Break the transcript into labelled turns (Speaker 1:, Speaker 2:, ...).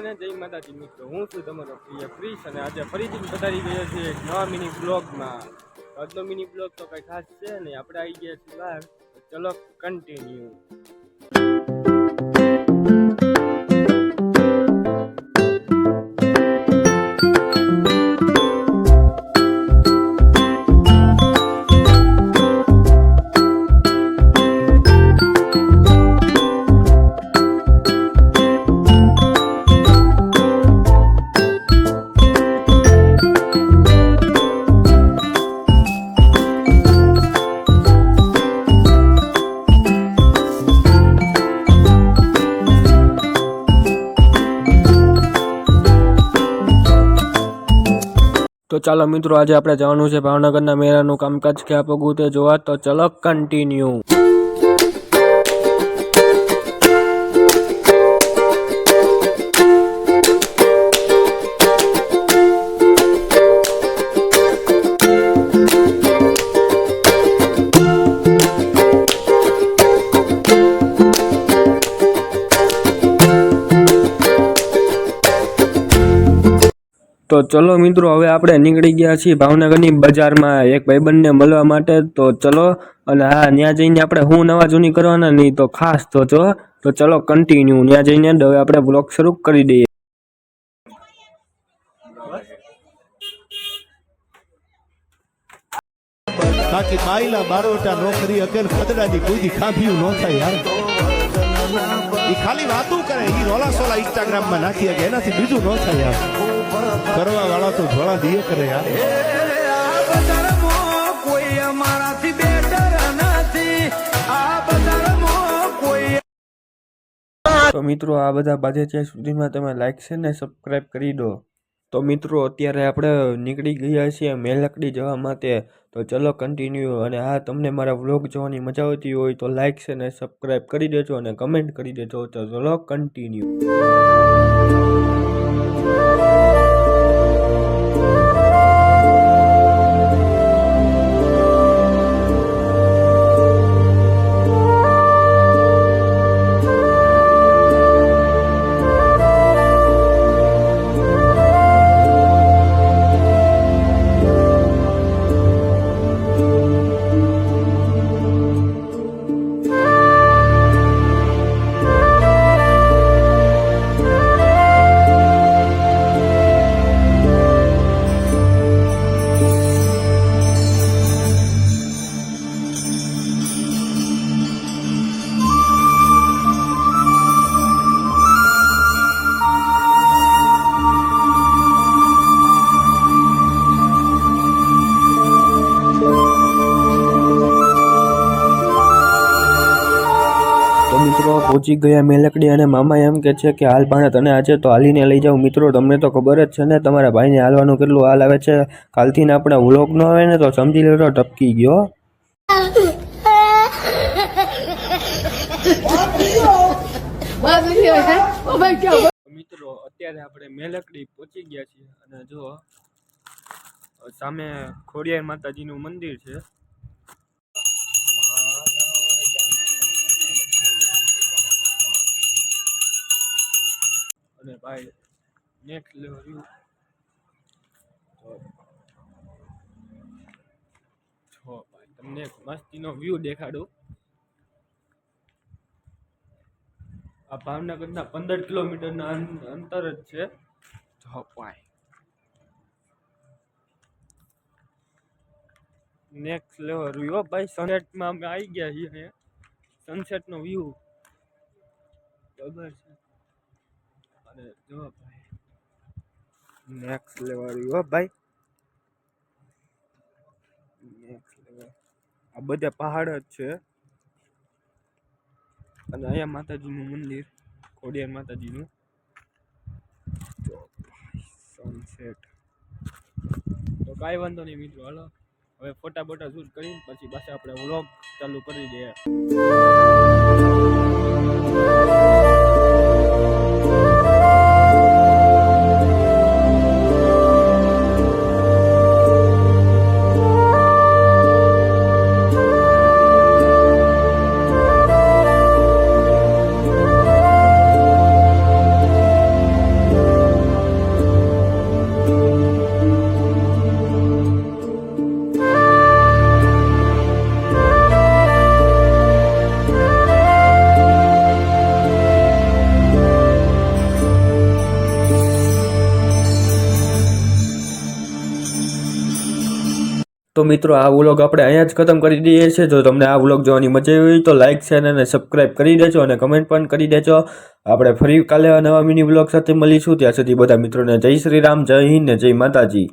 Speaker 1: અને જય માતાજી મિત્રો, હું છું તમારો પ્રિય ક્રિશ અને આજે ફરીથી પધારી ગયો છે એક નવા મિની બ્લોગમાં આજનો મિની બ્લોગ તો કંઈ ખાસ છે નહીં, આપણે આવી ગયા છીએ બહાર. ચલો કન્ટિન્યુ તો ચાલો મિત્રો, આજે આપણે જવાનું છે ભાવનગરના મેળાનું કામકાજ. ક્યાં પગવું તે જોવા, તો ચલો કન્ટિન્યુ તો ચલો મિત્રો, હવે આપણે નીકળી ગયા છીએ ભાવનગરની બજારમાં એક ભાઈબંધને મળવા માટે. તો ચલો, અને હા, ત્યાં જઈને આપણે હું નવા જૂની કરવાના નહીં, તો ખાસ તો જો, તો ચલો કન્ટિન્યુ ત્યાં જઈને હવે આપણે બ્લોગ શરૂ કરી દઈએ.
Speaker 2: બાકી બાયલા બારોટા નોકરી અકેલ ખદડાની કોઈ ખાંભ્યું ન થાય યાર. ઈ ખાલી વાતું કરે એ રોલા સોલા ઇન્સ્ટાગ્રામમાં નાખી કે એનાથી બીજું ન થાય યાર. કરવા વાળા તો ધોળા દિયે કરે યાર.
Speaker 3: કોઈ અમારાથી બેટર નથી
Speaker 1: તો મિત્રો, આ બધા બાજે ત્યાં સુધીમાં તમે લાઈક છે ને સબસ્ક્રાઈબ કરી દો. તો મિત્રો, અત્યારે આપણે નીકળી ગયા છીએ મેલકડી જવા માટે. તો ચલો કન્ટિન્યુ અને હા તમને મારા વ્લોગ જોવાની મજા આવતી હોય તો લાઇક્સ છે ને સબસ્ક્રાઈબ કરી દેજો અને કમેન્ટ કરી દેજો. તો ચલો કન્ટિન્યુ પહોંચી ગયા મેલકડી અને મામા એમ કે છે કે, હાલ ભાણે તને આજે તો હાલીને લઈ જાઉં. મિત્રો, તમને તો ખબર જ છે ને, તમારા ભાઈને હાલવાનું કેટલું હાલ આવે છે. કાલથી ને આપણે વ્લોગ ન આવે ને તો સમજી લેજો, ટપકી ગયો. મિત્રો, અત્યારે આપણે મેલકડી પહોંચી ગયા છીએ અને જો, સામે ખોડિયાર માતાજીનું મંદિર છે. અને ભાઈ નેક્સ્ટ લેવલ વ્યૂ ભાઈ, તમને મસ્તીનો વ્યૂ દેખાડું. આ ભાવનગરના પંદર કિલોમીટરના અંતર જ છે. જો ભાઈ. નેક્સ્ટ લેવલ વ્યૂ ભાઈ સનસેટમાં અમે આવી ગયા છીએ. સનસેટનો વ્યૂ ખબર છે. અને જો ભાઈ. નેક્સ્ટ લેવલ હો ભાઈ. નેક્સ્ટ લેવલ આ બધા પહાડ જ છે. અને અહીંયા માતાજીનું મંદિર, ખોડિયાર માતાજીનું. જો સનસેટ તો કાંઈ વાંધો નહીં મિત્રો, હાલો. હવે ફોટા બોટા શૂટ કરી પછી પાછા આપણે વ્લોગ ચાલુ કરી દઈએ. તો મિત્રો, આ વ્લોગ આપણે અહીંયા જ ખતમ કરી દઈએ છીએ. જો તમને આ વ્લોગ જોવાની મજા આવી હોય તો લાઇક શેર અને સબસ્ક્રાઇબ કરી દેજો અને કમેન્ટ પણ કરી દેજો. આપણે ફરી કાલે નવા મિની વ્લોગ સાથે મળીશું. ત્યાં સુધી બધા મિત્રોને જય શ્રી રામ, જય હિન્દ જય માતાજી.